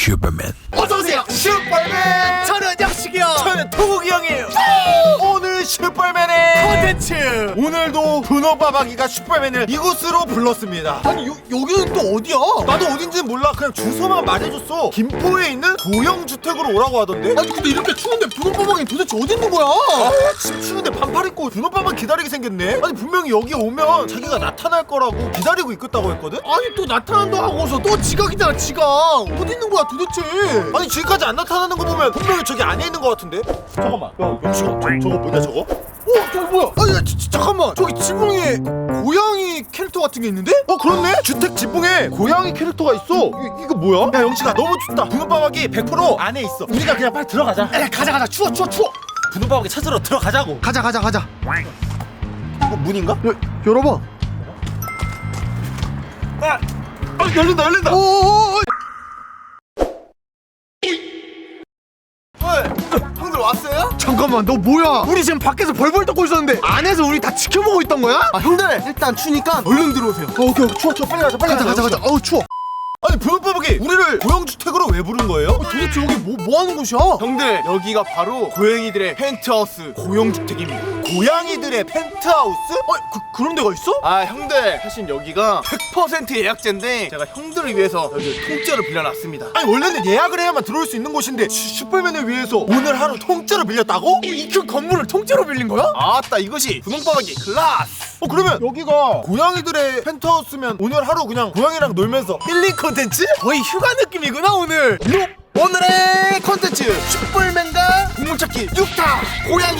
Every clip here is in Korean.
슈퍼맨. 어서오세요. 슈퍼맨! 저는 양식이요. 저는 토국이 형이에요. 오늘 슈퍼맨의 콘텐츠! 오늘도 분호바바기가 슈퍼맨을 이곳으로 불렀습니다. 아니 여, 여기는 또 어디야? 나도 어딘지는 몰라. 그냥 주소만 말해줬어. 김포에 있는 고영주택으로 오라고 하던데. 아니 근데 이렇게 추운데 분홍빠방이 도대체 어디 있는 거야? 집 추운데 반팔 입고 분호바바 기다리게 생겼네. 아니 분명히 여기 오면 자기가 나타날 거라고 기다리고 있겠다고 했거든? 아니 또 나타난다 하고서 또 지각이잖아 지각. 어디 있는 거야 도대체? 아니 지금까지 안 나타나는 거 보면 분명히 저기 안에 있는 거 같은데? 잠깐만. 야 영식아 저, 저거 뭐냐 저거 어? 저기 뭐야? 아니 야, 지- 지- 잠깐만. 저기 지붕에 고양이 캐릭터 같은 게 있는데? 어 그렇네. 주택 지붕에 고양이 캐릭터가 있어. 이, 이거 뭐야? 야 영식아 너무 춥다. 분호바박이 100% 안에 있어. 우리가 그냥 빨리 들어가자. 야 가자 가자. 추워 추워 추워. 분호바박이 찾으러 들어가자고. 가자 가자 가자. 어 문인가? 여, 열어봐. 아 어, 열린다 열린다. 오 오 오 형들 왔어요? 잠깐만 너 뭐야 우리 지금 밖에서 벌벌 떠고 있었는데 안에서 우리 다 지켜보고 있던 거야? 아 형들 일단 추니까 얼른 들어오세요 어, 오케이 오케이 추워 추워 빨리 가자 빨리 가자 가자 가자 어우 추워 아니 분호바박이 우리를 고영주택으로 왜 부른 거예요? 도대체 여기 뭐, 뭐 하는 곳이야? 형들 여기가 바로 고양이들의 펜트하우스 고용주택입니다 고양이들의 펜트하우스? 어, 그, 그런 데가 있어? 아 형들 사실 여기가 100% 예약제인데 제가 형들을 위해서 여기 통째로 빌려놨습니다 아니 원래는 예약을 해야만 들어올 수 있는 곳인데 슈, 슈퍼맨을 위해서 오늘 하루 통째로 빌렸다고? 이 큰 건물을 통째로 빌린 거야? 아따 이것이 분홍바닥이 클라스 어 그러면 여기가 고양이들의 펜트하우스면 오늘 하루 그냥 고양이랑 놀면서 힐링 컨텐츠? 거의 휴가 느낌이구나 오늘 오늘의 콘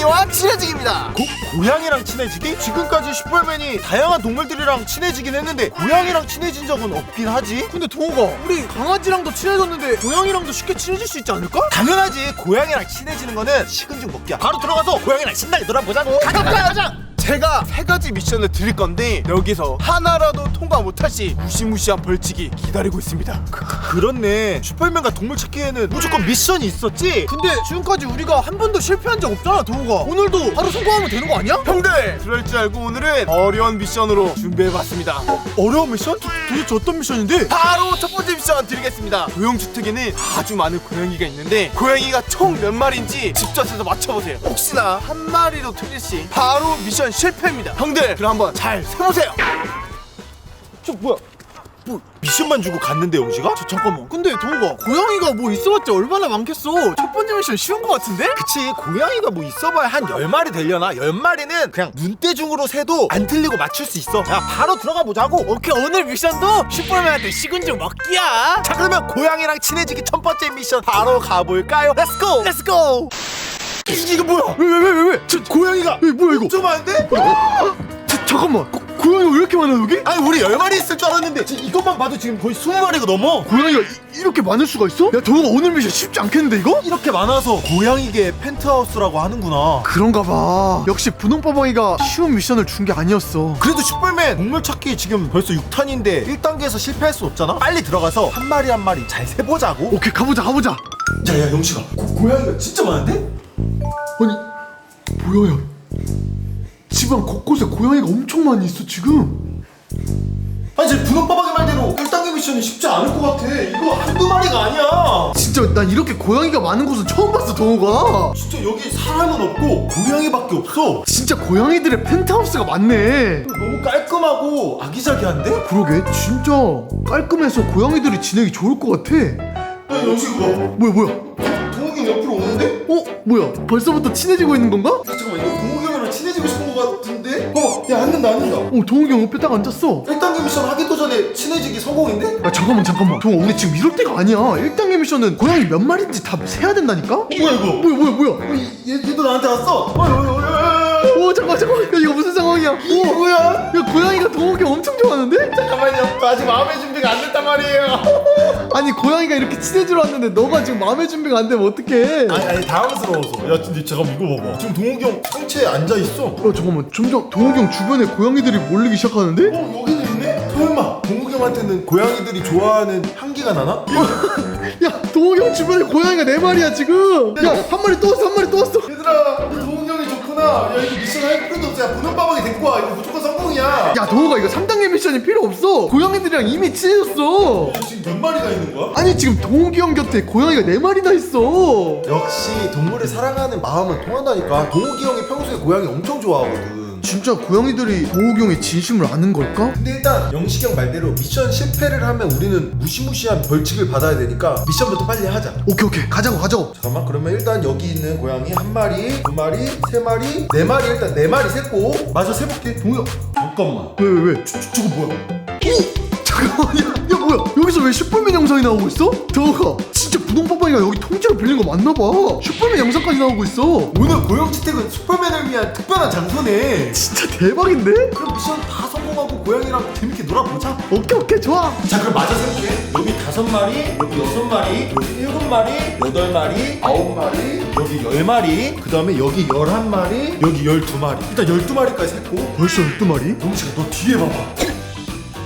고양이와 친해지기입니다. 고, 고양이랑 친해지기? 지금까지 슈퍼맨이 다양한 동물들이랑 친해지긴 했는데 고양이랑 친해진 적은 없긴 하지? 근데 동호가 우리 강아지랑도 친해졌는데 고양이랑도 쉽게 친해질 수 있지 않을까? 당연하지. 고양이랑 친해지는 거는 식은 죽 먹기야. 바로 들어가서 고양이랑 신나게 놀아보자고. 가자 가자 가자 제가 세 가지 미션을 드릴 건데 여기서 하나라도 통과 못할 시 무시무시한 벌칙이 기다리고 있습니다. 그렇네. 슈퍼맨과 동물 찾기에는 무조건 미션이 있었지? 근데 지금까지 우리가 한 번도 실패한 적 없잖아 동호가. 오늘도 바로 성공하면 되는 거 아니야? 형들 그럴 줄 알고 오늘은 어려운 미션으로 준비해봤습니다. 어려운 미션? 도대체 어떤 미션인데? 바로 첫 번째 미션 드리겠습니다. 고용주택에는 아주 많은 고양이가 있는데 고양이가 총 몇 마리인지 직접 해서 맞춰보세요. 혹시나 한 마리로 틀릴 시 바로 미션 실패입니다. 형들 그럼 한번 잘 세보세요. 저 뭐야? 뭐 미션만 주고 갔는데 영식아? 저, 잠깐만. 근데 동호가 고양이가 뭐 있어봤자 얼마나 많겠어. 첫 번째 미션 쉬운 거 같은데? 그치 고양이가 뭐 있어봐야 한 10마리 되려나? 10마리는 그냥 눈대중으로 세도 안 틀리고 맞출 수 있어. 야 바로 들어가 보자고. 오케이 오늘 미션도 슈퍼맨한테 식은 죽 먹기야. 자 그러면 고양이랑 친해지기 첫 번째 미션 바로 가볼까요? 렛츠고! 렛츠고 이게 뭐야? 왜왜왜 왜 왜 저 고양이가 왜, 뭐야 이거 좀 많은데? 자, 잠깐만 고, 고양이가 왜 이렇게 많아 여기? 아니 우리 10마리 있을 줄 알았는데 지금 이것만 봐도 지금 거의 20마리가 넘어 고양이가 이, 렇게 많을 수가 있어? 야 동호가 오늘 미션 쉽지 않겠는데 이거? 이렇게 많아서 고양이계 펜트하우스라고 하는구나 그런가 봐 역시 분홍빠방이가 쉬운 미션을 준 게 아니었어 그래도 슈퍼맨 동물 찾기 지금 벌써 6탄인데 1단계에서 실패할 수 없잖아 빨리 들어가서 한 마리 한 마리 잘 세보자고 오케이 가보자 가보자 야야 영식아 고, 고양이가 진짜 많은데? 아니 뭐야 야. 집안 곳곳에 고양이가 엄청 많이 있어 지금. 아니 제 분홍빠박이 말대로 1단계 미션이 쉽지 않을 것 같아. 이거 한두 마리가 아니야. 진짜 난 이렇게 고양이가 많은 곳은 처음 봤어 동호가. 진짜 여기 사람은 없고 고양이밖에 없어. 진짜 고양이들의 펜트하우스가 많네. 너무 깔끔하고 아기자기한데? 그러게 진짜. 깔끔해서 고양이들이 지내기 좋을 것 같아. 야 영식 이거? 뭐야 뭐야 어 뭐야 벌써부터 친해지고 있는 건가? 야, 잠깐만 이거 동욱이 형이랑 친해지고 싶은 것 같은데? 어 야 앉는다 앉는다 어 동욱이 형 옆에 딱 앉았어 1단계 미션 하기도 전에 친해지기 성공인데? 야 잠깐만 잠깐만 동아 우리 지금 이럴 때가 아니야 1단계 미션은 고양이 몇 마리인지 다 세야 된다니까? 뭐야 이거? 뭐야 뭐야 뭐야 어, 얘, 얘도 나한테 왔어 어이 어이 어이 어이 오 잠깐만 잠깐만 야 이거 무슨 이게 오, 뭐야? 야 고양이가 동욱이 형 엄청 좋아하는데? 잠깐만요. 저 아직 마음의 준비가 안 됐단 말이에요. 아니 고양이가 이렇게 친해지러 왔는데 너가 지금 마음의 준비가 안 되면 어떡해? 아니 아니 당황스러워서. 야 근데 잠깐 이거 봐봐. 지금 동욱이 형 상체에 앉아 있어. 어 잠깐만. 점점 동욱이 형 주변에 고양이들이 몰리기 시작하는데? 어 여기도 있네? 설마. 동욱이 형한테는 고양이들이 좋아하는 향기가 나나? 야 동욱이 형 주변에 고양이가 네 마리야 지금. 야 한 마리 또 왔어 한 마리 또 왔어. 얘들아 야 이거 미션 할 필요도 없어. 야 분홍바박이 데리고 와. 이거 무조건 성공 뻥이야. 야 동호가 이거 3단계 미션이 필요 없어. 고양이들이랑 이미 친해졌어. 지금 몇 마리가 있는 거야? 아니 지금 동욱이 형 곁에 고양이가 4마리나 있어. 역시 동물을 사랑하는 마음은 통한다니까. 동욱이 형이 평소에 고양이 엄청 좋아하거든 진짜 고양이들이 형의 진심을 아는 걸까? 근데 일단 영식이 형 말대로 미션 실패를 하면 우리는 무시무시한 벌칙을 받아야 되니까 미션부터 빨리 하자. 오케이 오케이. 가자고 가자고. 잠깐만 그러면 일단 여기 있는 고양이 한 마리, 두 마리, 세 마리, 네 마리 일단 네 마리 셌고. 마저 세볼게. 형 잠깐만. 왜 왜 왜? 저, 저 거 뭐야? 오! 잠깐만 야, 야 뭐야? 여기서 왜 슈퍼맨 영상이 나오고 있어? 저거 진짜 부동빠빠이가 여기 통째로 빌린 거 맞나 봐. 슈퍼맨 영상까지 나오고 있어. 오늘 고용 주택은 슈퍼맨을 위한 특별한 장소네. 진짜 대박인데? 그럼 미션 다 성공하고 고양이랑 재밌게 놀아보자. 오케이 오케이 좋아. 자 그럼 맞아 세볼게 여기 다섯 마리 여기 여섯 마리 여기 일곱 마리 여덟 마리 아홉 마리 여기 열 마리 그 다음에 여기 열한 마리 여기 열두 마리. 일단 열두 마리까지 셌고. 벌써 12마리? 영식아 너 뒤에 봐봐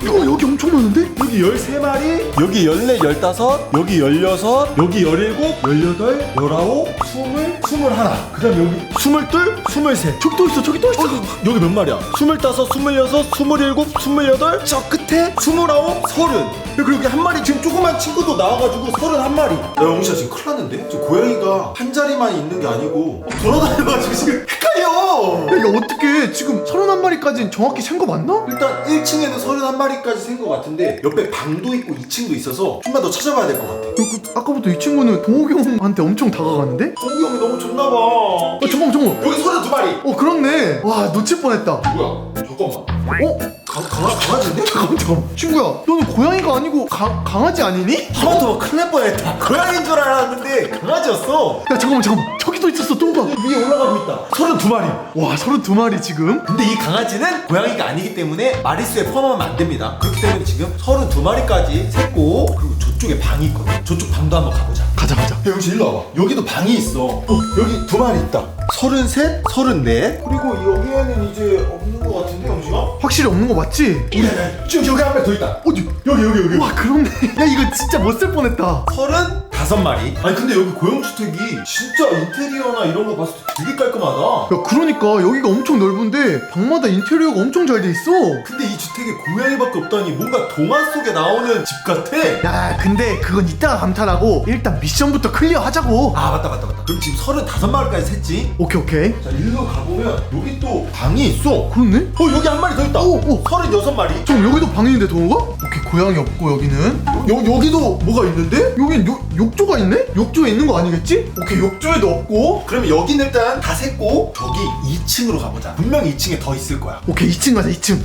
이거 여기 엄청 많은데? 여기 열세 마리 여기 열네 열다섯 여기 열여섯 여기 열일곱 열여덟 열아홉 스물 스물하나 그 다음에 여기 스물둘 스물셋 저기 또 있어 저기 또 있어 여기 몇 마리야? 스물다섯, 스물여섯, 스물일곱, 스물여덟, 저 끝에 스물아홉, 서른. 그리고 여기 한 마리 지금 조그만 친구도 나와가지고 서른 한 마리. 야 영시야 지금 큰일 났는데? 지금 고양이가 한 자리만 있는 게 아니고 돌아다녀가지고 지금 헷갈려. 야 이거 어떻게 지금 31마리까지는 정확히 센 거 맞나? 일단 1층에는 서른 한 마리까지 센 것 같은데 옆에 방도 있고 2층도 있어서 좀만 더 찾아봐야 될 것 같아. 야, 그, 아까부터 이 친구는 동욱이 형한테 엄청 다가가는데? 동기 형이 너무 좋나 봐. 어 잠깐만 잠깐만 여기 서른 두 마리. 어 그렇네 와 놓칠 뻔했다 뭐야? 잠깐만. 어? 강아지인데? 잠깐만 잠깐만 친구야 너는 고양이가 아니고 가, 강아지 아니니? 하마터면 큰일 날 뻔했다. 고양이인 줄 알았는데 강아지였어. 야 잠깐만 잠깐만 저기도 있었어 또 봐. 위에 올라가고 있다. 서른 두 마리. 와 32마리 지금? 근데 이 강아지는 고양이가 아니기 때문에 마리수에 포함하면 안 됩니다. 그렇기 때문에 지금 서른 두 마리까지 셌고 그리고 저쪽에 방이 있거든. 저쪽 방도 한번 가보자. 가자 가자 야, 영시 일로 와봐. 여기도 방이 있어. 어, 여기 두 마리 있다. 서른 셋, 서른 넷. 그리고 여기에는 이제 없는 것 같은데, 영시가? 확실히 없는 거 맞지? 우리 쭉 여기 한명더 있다. 어디? 여기 여기 여기. 와 그렇네 야 이거 진짜 못 쓸 뻔했다 서른 다섯 마리. 아니 근데 여기 고용주택이 진짜 인테리어나 이런 거 봤을 때 되게 깔끔하다. 야 그러니까 여기가 엄청 넓은데 방마다 인테리어가 엄청 잘 돼 있어 근데 이 주택에 고양이밖에 없다니 뭔가 동화 속에 나오는 집 같아. 야 근데 그건 이따가 감탄하고 일단 미션부터 클리어 하자고 아 맞다 맞다 맞다. 그럼 지금 서른 다섯 마리까지 샜지? 오케이 오케이 자 일로 가보면 여기 또 방이 있어. 그렇네 어 여기 한 마리 더 있다. 오, 오. 서른 여섯 마리. 좀 여기도 방인데 동호가? 오케이 고양이 없고 여기는 여, 여기도 뭐가 있는데? 여긴 요, 욕조가 있네? 욕조에 있는 거 아니겠지? 오케이 욕조에도 없고 그러면 여기는 일단 다 샜고 저기 2층으로 가보자. 분명 2층에 더 있을 거야. 오케이 2층 가자 2층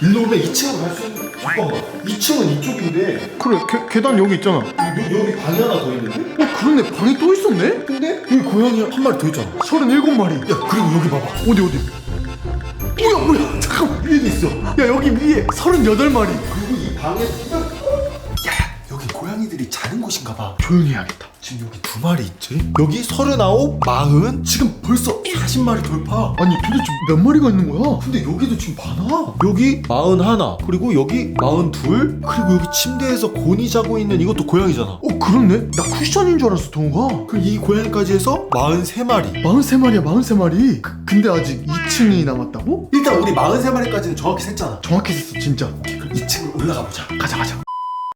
일로 오면 2층으로 갈 수 있는. 잠깐만. 2층은 이쪽인데 그래 계, 계단 여기 있잖아 어 여기, 여기 방이 하나 더 있는데? 그러네 방이 또 있었네? 근데 여기 고양이 한 마리 더 있잖아. 37마리 야 그리고 여기 봐봐. 어디 어디 뭐야 뭐야 잠깐만 위에도 있어. 야 여기 위에 38마리 그리고 이 방에 야 곳인가 봐. 조용히 해야겠다 지금 여기 두 마리 있지? 여기 서른아홉, 마흔, 지금 벌써 40마리 돌파. 아니 도대체 몇 마리가 있는 거야? 근데 여기도 지금 많아. 여기 마흔 하나, 그리고 여기 마흔 둘, 그리고 여기 침대에서 곤이 자고 있는 이것도 고양이잖아. 어 그렇네 나 쿠션인 줄 알았어 동호가 그럼 이 고양이까지 해서 마흔 세 마리. 43마리야 43마리 그, 근데 아직 2층이 남았다고? 일단 우리 마흔 세 마리까지는 정확히 셌잖아. 정확히 했어 진짜 그럼 2층으로 올라가 보자. 가자 가자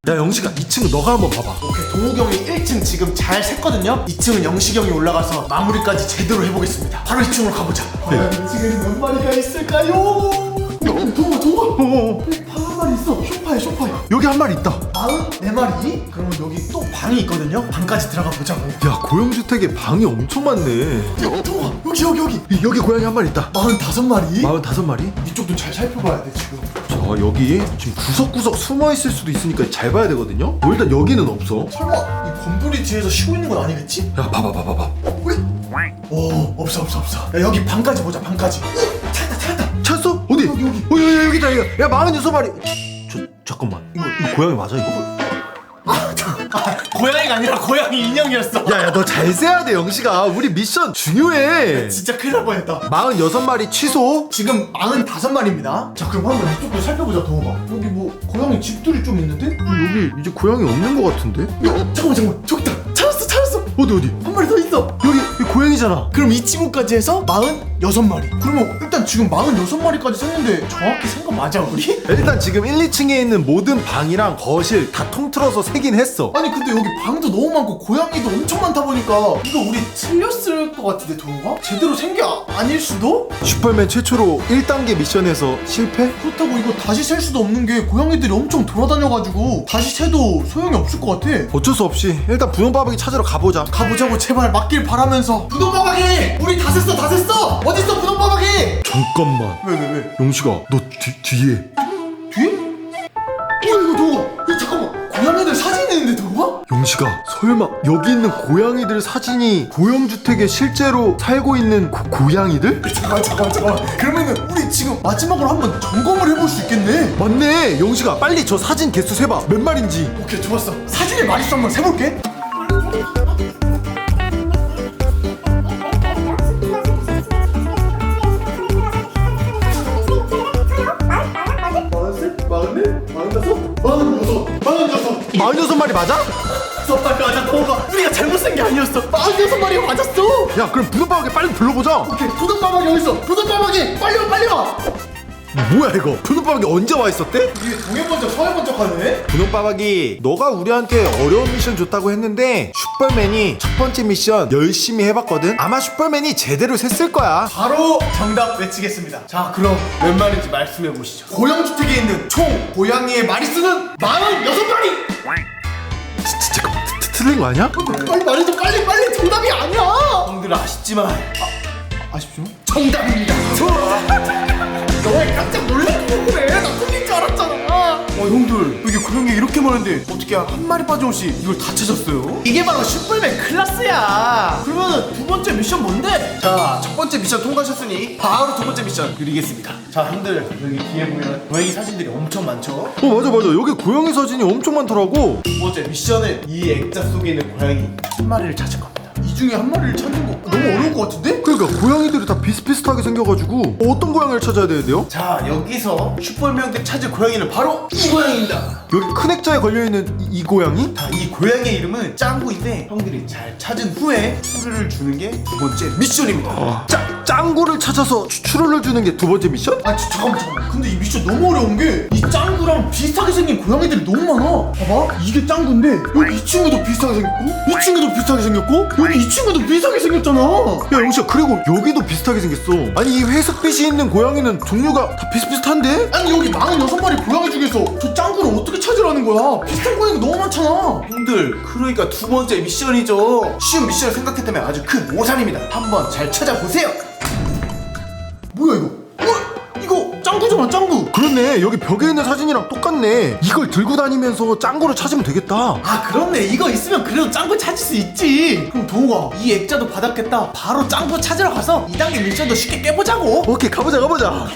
야 영식아, 2층은 너가 한번 봐봐. 오케이 동욱이 형이 1층 지금 잘 샜거든요 2층은 영식이 형이 올라가서 마무리까지 제대로 해보겠습니다 바로 2층으로 가보자 과연 2층에는 몇 마리가 있을까요? 동욱아 동욱아 한 마리 있어 쇼파에 쇼파에 여기 한 마리 있다. 44마리? 그러면 여기 또 방이 있거든요 방까지 들어가 보자고 야 고용주택에 방이 엄청 많네. 야 동욱아 여기 여기 여기 여기 고양이 한 마리 있다. 45마리? 마흔 다섯 마리? 이쪽도 잘 살펴봐야 돼 지금 자 여기 지금 구석구석 숨어 있을 수도 있으니까 잘 봐야 되거든요. 어, 일단 여기는 없어. 설마 이 건물이 뒤에서 쉬고 있는 건 아니겠지? 야 봐봐 봐봐 봐. 우리 오 없어 없어 없어 야 여기 방까지 보자 방까지 찾았 어? 어디? 여기, 여기. 어, 여기 여기다 여기. 야 마흔 여섯 마리. 저 잠깐만. 이거 이거 고양이 맞아 이거? 아, 고양이가 아니라 고양이 인형이었어 야야 너 잘 세야 돼 영식아. 우리 미션 중요해. 진짜 큰일 날 뻔했다 마흔 여섯 마리 취소. 지금 45마리입니다 자 그럼 한번 이쪽도 살펴보자 동호가 여기 뭐 고양이 집들이 좀 있는데? 야 여기 이제 고양이 없는 것 같은데? 잠깐만 잠깐만 저기 있다 어 어디 어디? 한 마리 더 있어 여기, 여기 고양이잖아. 그럼 이 친구까지 해서 46마리 그러면 일단 지금 46마리까지 샜는데 정확히 센거 맞아 우리? 일단 지금 1, 2층에 있는 모든 방이랑 거실 다 통틀어서 세긴 했어 아니 근데 여기 방도 너무 많고 고양이도 엄청 많다 보니까 이거 우리 틀렸을 것 같은데 동호가? 제대로 생겨 아, 아닐 수도? 슈퍼맨 최초로 1단계 미션에서 실패? 그렇다고 이거 다시 셀 수도 없는 게 고양이들이 엄청 돌아다녀가지고 다시 세도 소용이 없을 것 같아 어쩔 수 없이 일단 분홍바박이 찾으러 가보자 가보자고 제발 맞길 바라면서. 분홍바박이! 우리 다 셌어 다 셌어! 어딨어 분홍바박이! 잠깐만. 왜 왜 왜? 용식아 너 뒤, 뒤에. 뒤에? 이거 이거 동호 이거 잠깐만. 고양이들 사진 있는데 동호? 용식아 설마 여기 있는 고양이들 사진이 고영주택에 실제로 살고 있는 고, 고양이들? 잠깐만 잠깐만 잠깐만. 그러면은 우리 지금 마지막으로 한번 점검을 해볼 수 있겠네? 맞네. 용식아 빨리 저 사진 개수 세봐. 몇 마리인지. 오케이 좋았어. 사진의 마리수 한번 세볼게 46 마리 맞아? 서 빨리 맞아 동호가 우리가 잘못 쓴게 아니었어. 마흔여섯 마리가 맞았어. 야 그럼 분홍바박이 빨리 불러보자. 오케이 도둑바박이 어딨어? 도둑바박이 빨리 와 빨리 와 뭐야 이거 분홍바박이 언제 와 있었대? 이게 동해 번쩍 서해 번쩍 하네 분홍바박이 너가 우리한테 어려운 미션 줬다고 했는데 슈퍼맨이 첫 번째 미션 열심히 해봤거든 아마 슈퍼맨이 제대로 셌을 거야 바로 정답 외치겠습니다. 자, 그럼 몇 마리인지 말씀해 보시죠. 고양주택에 있는 총 고양이의 마리수는 46마리! 진짜 잠깐만 트- 트- 틀린 거 아니야? 빨리 말해줘, 빨리, 빨리! 정답이 아니야! 형들 아쉽지만, 아, 아쉽죠? 정답입니다! 너왜 깜짝 놀라고 그래? 나 틀린 줄 알았잖아! 어, 형들, 여기 고양이 이렇게 많은데 어떻게 한 마리 빠짐없이 이걸 다 찾았어요? 이게 바로 슈퍼맨 클라스야! 그러면 두 번째 미션 뭔데? 자, 첫 번째 미션 통과하셨으니 바로 두 번째 미션 드리겠습니다. 자, 형들, 여기 뒤에 보면 고양이 사진들이 엄청 많죠? 어 맞아 맞아 여기 고양이 사진이 엄청 많더라고 두 번째 미션은 이 액자 속에 있는 고양이 한 마리를 찾을 겁니다. 이 중에 한 마리를 찾는 거 너무 어려울 것 같은데? 그러니까 고양이들이 다 비슷비슷하게 생겨가지고 어떤 고양이를 찾아야 되는데요? 자, 여기서 슈퍼맨한테 찾을 고양이는 바로 이 고양이입니다. 여기 큰 액자에 걸려있는 이, 이 고양이? 자, 이 고양이의 이름은 짱구인데 형들이 잘 찾은 후에 추르를 주는 게 두 번째 미션입니다. 짱, 짱구를 찾아서 추- 추루를 주는 게 두 번째 미션? 아, 저, 잠깐만, 잠깐만. 근데 이 미션 너무 어려운 게 이 짱구랑 비슷하게 생긴 고양이들이 너무 많아. 봐봐, 이게 짱구인데 여기 이 친구도 비슷하게 생겼고, 이 친구도 비슷하게 생겼고, 여기 이 친구도 비슷하게 생겼잖아. 야 영시야 그리고 여기도 비슷하게 생겼어 아니 이 회색빛이 있는 고양이는 종류가 다 비슷비슷한데? 아니 여기 46마리 고양이 중에서 저 짱구를 어떻게 찾으라는 거야? 비슷한 고양이 너무 많잖아. 형들, 그러니까 두 번째 미션이죠. 쉬운 미션을 생각했다면 아주 큰 오산입니다. 한번 잘 찾아보세요. 뭐야 이거? 어? 이거 짱구잖아, 짱구. 그렇네. 여기 벽에 있는 사진이랑 똑같네. 이걸 들고 다니면서 짱구를 찾으면 되겠다. 아 그렇네. 이거 있으면 그래도 짱구 찾을 수 있지. 그럼 동호가 이 액자도 받았겠다. 바로 짱구 찾으러 가서 2단계 미션도 쉽게 깨보자고. 오케이 가보자 가보자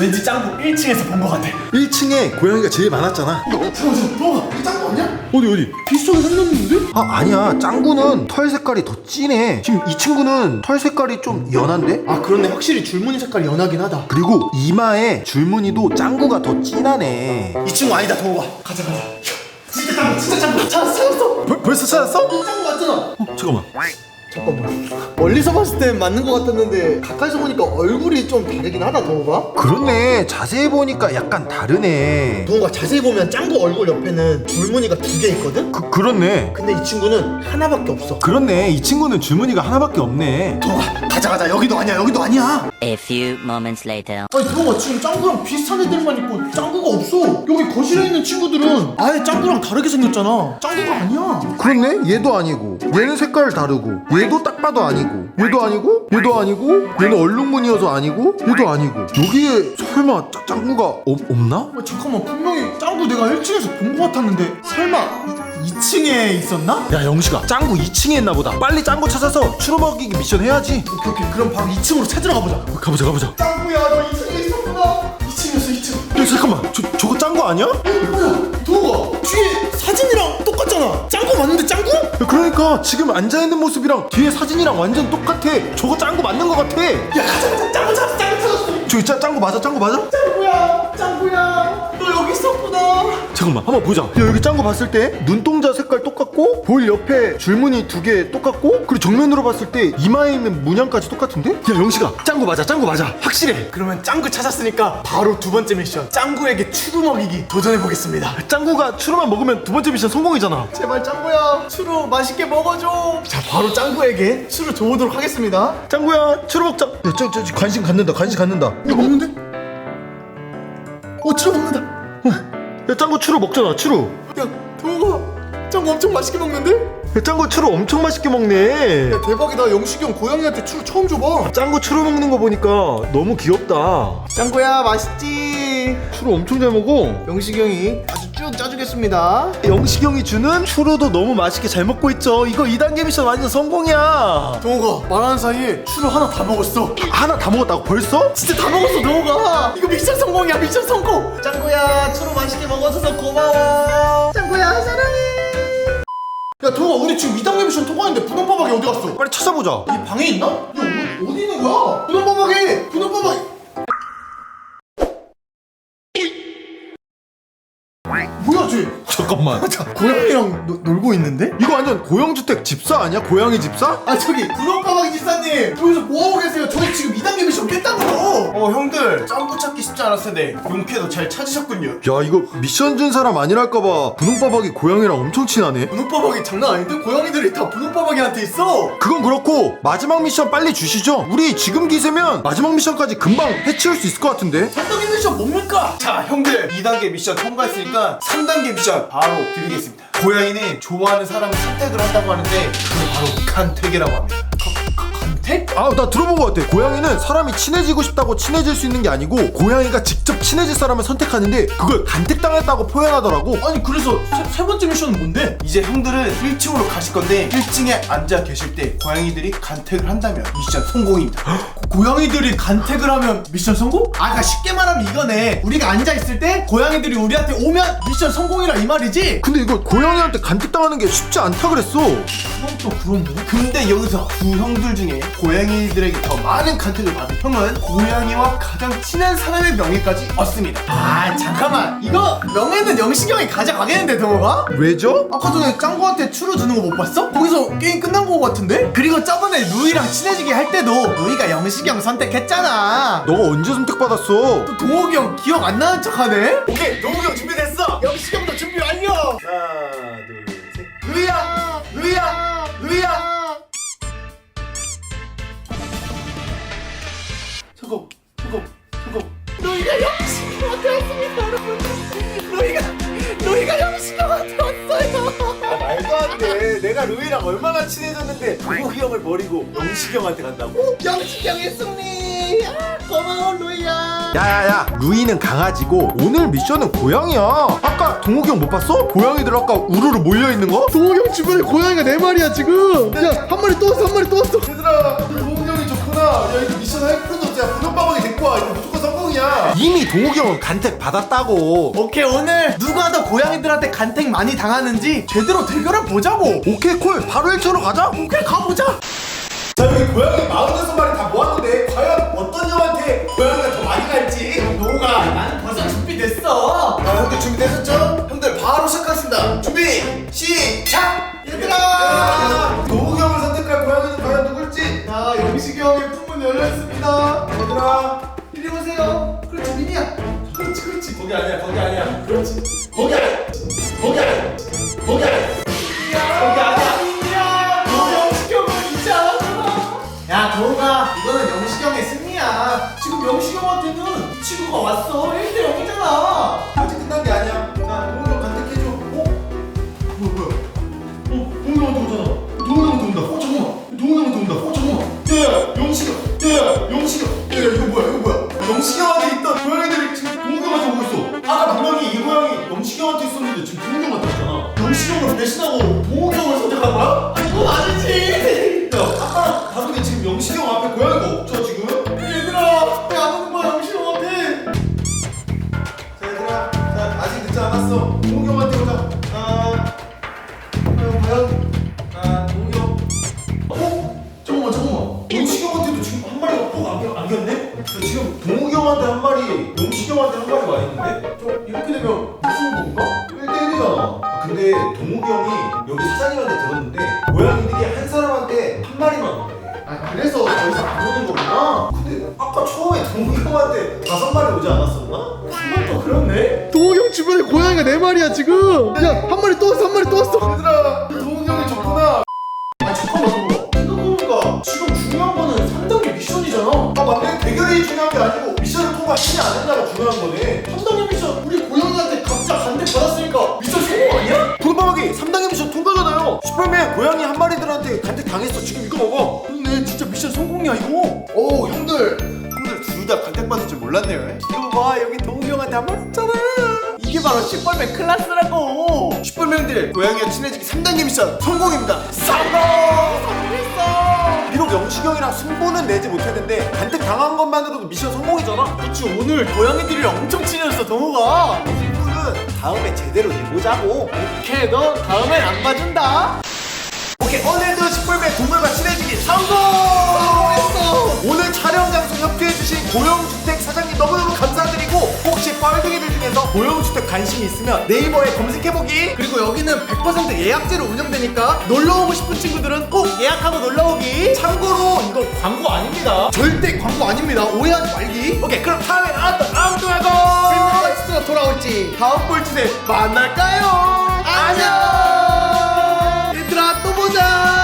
왠지 짱구 1층에서 본 것 같아. 1층에 고양이가 제일 많았잖아. 잠깐만 동호가 이게 짱구 아니야? 어디 어디? 비슷하게 생겼는데? 아 아니야. 짱구는 털 색깔이 더 진해. 지금 이 친구는 털 색깔이 좀 연한데? 아 그렇네 확실히 줄무늬 색깔이 연하긴 하다. 그리고 이마에 줄무늬도 짱구가 더 진하네. 이 친구 아니다. 동호가 가자 가자. 진짜 짱구 진짜 짱구. 찾았어 찾았어. 벌, 벌써 찾았어? 이 짱구 맞잖아. 어, 잠깐만 잠깐만. 멀리서 봤을 땐 맞는 것 같았는데 가까이서 보니까 얼굴이 좀 다르긴 하다 동호가? 그렇네. 자세히 보니까 약간 다르네. 동호가 자세히 보면 짱구 얼굴 옆에는 줄무늬가 두 개 있거든? 그, 그렇네. 근데 이 친구는 하나밖에 없어. 그렇네. 이 친구는 줄무늬가 하나밖에 없네. 동호가 가자 가자. 여기도 아니야 여기도 아니야. A few moments later. 아니 동호가 지금 짱구랑 비슷한 애들만 있고 짱구가 없어. 여기 거실에 있는 친구들은 아예 짱구랑 다르게 생겼잖아. 짱구가 아니야. 그렇네. 얘도 아니고. 얘는 색깔 다르고. 얘도 딱 봐도 아니고 얘도 아니고 얘도 아니고 얘는 얼룩무늬여서 아니고 얘도 아니고 여기에 설마 짜, 짱구가 없, 없나? 아, 잠깐만 분명히 짱구 내가 1층에서 본 것 같았는데 설마 2층에 있었나? 야 영식아. 짱구 2층에 있나 보다. 빨리 짱구 찾아서 추러 먹이기 미션 해야지. 오케이 오케이. 그럼 바로 2층으로 찾으러 가보자. 가보자 가보자. 짱구야 너 2층에 있었구나. 2층이었어 2층. 야 잠깐만. 저, 저거 짱구 아니야? 뭐야? 동호가 뒤에 사진이랑 똑같잖아. 짱구 맞는데 짱구? 야, 그러니까 지금 앉아있는 모습이랑 뒤에 사진이랑 완전 똑같아. 저거 짱구 맞는 거 같아. 야 가자 가자. 짱구 찾았어 짱구 찾았어 저기 짜, 짱구 맞아? 짱구 맞아? 짱구야. 있었구나 잠깐만 한번 보자 야 여기 짱구 봤을 때 눈동자 색깔 똑같고 볼 옆에 줄무늬 두 개 똑같고 그리고 정면으로 봤을 때 이마에 있는 문양까지 똑같은데? 야 영식아 짱구 맞아 짱구 맞아 확실해 그러면 짱구 찾았으니까 바로 두 번째 미션 짱구에게 추루 먹이기 도전해 보겠습니다. 짱구가 추루만 먹으면 두 번째 미션 성공이잖아 제발 짱구야 추루 맛있게 먹어줘. 자 바로 짱구에게 추루 줘보도록 하겠습니다. 짱구야 추루 먹자 야 저, 저, 저 관심 갖는다 관심 갖는다 이거 먹는데? 오 추루 먹는다. 야 짱구 추루 먹잖아 추루 야 동호가 짱구 엄청 맛있게 먹는데? 야 짱구 추루 엄청 맛있게 먹네 야 대박이다 영식이 형 고양이한테 추루 처음 줘봐. 짱구 추루 먹는 거 보니까 너무 귀엽다 짱구야 맛있지? 추루 엄청 잘 먹어 영식이 형이 아주 쭉 짜주겠습니다. 영식이 형이 주는 추루도 너무 맛있게 잘 먹고 있죠 이거 2단계 미션 완전 성공이야 동호가 말하는 사이에 추루 하나 다 먹었어. 하나 다 먹었다고 벌써? 진짜 다 먹었어 동호가. 이거 미션 성공이야 미션 성공. 짱구야 추루 맛있게 먹어줘서 고마워. 짱구야 사랑해. 야 동호가 우리 지금 2단계 미션 통과했는데 분홍바박이 어디 갔어? 빨리 찾아보자 이 방에 있나? 야 어디, 어디 있는 거야? 분홍바박이 분홍바박이. 뭐야 쟤? 잠깐만 고양이랑 노- 놀고 있는데? 이거 완전 고영주택 집사 아니야? 고양이 집사? 아 저기 분홍바박이 집사님 여기서 뭐하고 계세요? 저희 지금 2단계 미션 깼다고요 어 형들 짱구 찾기 쉽지 않았을 텐데 용케도 잘 찾으셨군요 야 이거 미션 준 사람 아니랄까봐 분홍바박이 고양이랑 엄청 친하네 분홍바박이 장난 아닌데? 고양이들이 다 분홍바박이한테 있어 그건 그렇고 마지막 미션 빨리 주시죠 우리 지금 기세면 마지막 미션까지 금방 해치울 수 있을 것 같은데 3단계 미션 뭡니까? 자 형들 2단계 미션 통과했으니까 3단계 미션 바로 드리겠습니다. 고양이는 좋아하는 사람을 선택을 한다고 하는데 그게 바로 간택이라고 합니다 택? 아나 들어본 것 같아 고양이는 사람이 친해지고 싶다고 친해질 수 있는 게 아니고 고양이가 직접 친해질 사람을 선택하는데 그걸 간택당했다고 표현하더라고 아니 그래서 세, 세 번째 미션은 뭔데? 이제 형들은 1층으로 가실 건데 1층에 앉아 계실 때 고양이들이 간택을 한다면 미션 성공입니다 고양이들이 간택을 하면 미션 성공? 아 그러니까 쉽게 말하면 이거네 우리가 앉아있을 때 고양이들이 우리한테 오면 미션 성공이라 이 말이지? 근데 이거 고양이한테 간택당하는 게 쉽지 않다 그랬어 그럼 또 그런데? 근데 여기서 두 형들 중에 고양이들에게 더 많은 간택을 받은 형은 고양이와 가장 친한 사람의 명예까지 얻습니다 아 잠깐만 이거 명예는 영식이 형이 가져가겠는데 동호가? 왜죠? 아까 전에 짱구한테 추루 주는 거 못 봤어? 거기서 게임 끝난 거 같은데? 그리고 저번에 루이랑 친해지게 할 때도 루이가 영식이 형 선택했잖아 너가 언제 선택받았어? 또 동욱이 형 기억 안 나는 척하네? 오케이 동욱이 형 준비됐어 영식이 형도 준비 완료! 하나 잠깐 루이가 영식이 형한테 왔습니다 여러분. 루이가 루이가 영식이 형한테 왔어요. 말도 안돼. 내가 루이랑 얼마나 친해졌는데 동욱이 형을 버리고 영식이 형한테 간다고? 영식이 형의 승리 아, 고마워 루이야. 야야야. 루이는 강아지고 오늘 미션은 고양이야. 아까 동욱이 형 못 봤어? 고양이들 아까 우르르 몰려있는 거? 동욱이 형 주변에 고양이가 네 마리야 지금. 야 한 마리 또 왔어 한 마리 또 왔어. 얘들아 동욱이 형이 좋구나. 야 이거 미션 할 필요도 없어 야. 분홍바닥이 데리고 와 이거 성공이야. 이미 동욱이 형은 간택 받았다고. 오케이 오늘 누가 더 고양이들한테 간택 많이 당하는지 제대로 대결해 보자고. 오케이 콜. 바로 1차로 가자. 오케이 가보자. 자 여기 고양이 46마리 다 모았는데 과연 어떤 형한테 고양이가 더 많이 갈지? 동욱아 나는 벌써 준비됐어. 자 형들 준비되셨죠? 형들 바로 시작하겠습니다. 준비 시작! 얘들아! 동욱이 형을 선택할 고양이는 과연 누굴지? 자 영식이 형의 품문 열렸습니다. 얘들아 미니야. 그렇지 그렇지. 거기 아니야 거기 아니야. 그렇지. 거기 아니야 중요한 거네. 3단계 미션 우리 고양이한테 각자 간대 받았으니까 미션 성공 아니야? 불방하기 3단계 미션 통과잖아요. 슈퍼맨 고양이 한 마리들한테 간택 당했어. 지금 이거 먹어. 그러네 진짜 미션 성공이야 이거? 오 형들. 형들 둘 다 간택 받을 줄 몰랐네요 이거 봐 여기 동욱이 형한테 한 맞았잖아. 이게 바로 슈퍼맨 클래스라고. 슈퍼맨들 고양이와 친해지기 3단계 미션 성공입니다. 성공! 성공했어. 비록 영식이 형이랑 승부는 내지 못했는데 간택 당한 것만으로도 미션 성공 이잖아 그치 오늘 고양이들이랑 엄청 친해졌어 동욱아 승부는 다음에 제대로 내보자고. 오케이 너 다음엔 안 봐준다. 오케이 오늘 협조해주신 고용주택 사장님 너무너무 감사드리고 혹시 뻘둥이들 중에서 고용주택 관심이 있으면 네이버에 검색해보기. 그리고 여기는 100% 예약제로 운영되니까 놀러오고 싶은 친구들은 꼭 예약하고 놀러오기. 참고로 이거 광고 아닙니다. 절대 광고 아닙니다. 오해하지 말기. 오케이 그럼 다음에 나왔던 아무도 해고 슬퍼스트로 돌아올지 다음 꼴찌에 만날까요? 안녕! 얘들아 또 보자!